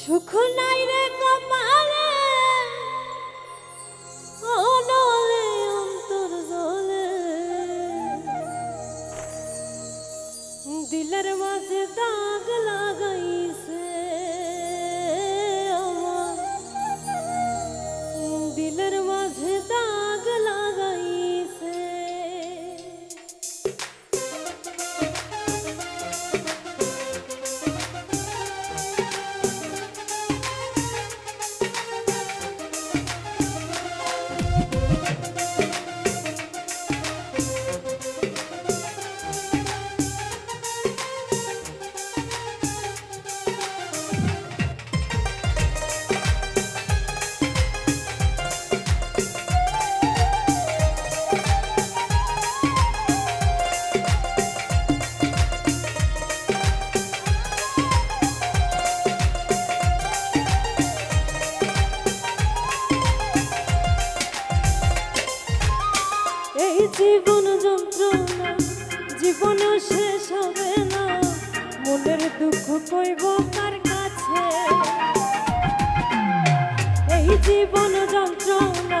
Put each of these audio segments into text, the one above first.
সুখ নাই রে কপালে। অনলে অন্তর জলে। দিলের মাঝে দাগ লাগাইছে আমার। দিলের মাঝে যন্ত্রণা জীবনও শেষ হবে না। মনের দুঃখ কইব কার কাছে? এই জীবন যন্ত্রণা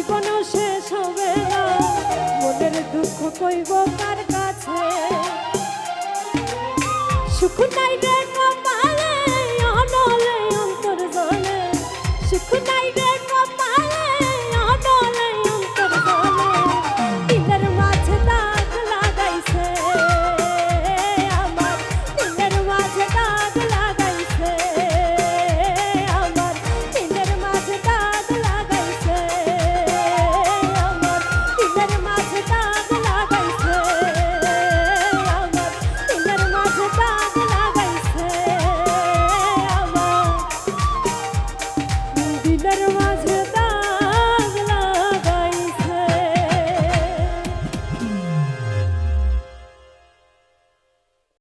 জীবন শেষ হবে না। মনের দুঃখ কইব কার কাছে? সুখ নাই রে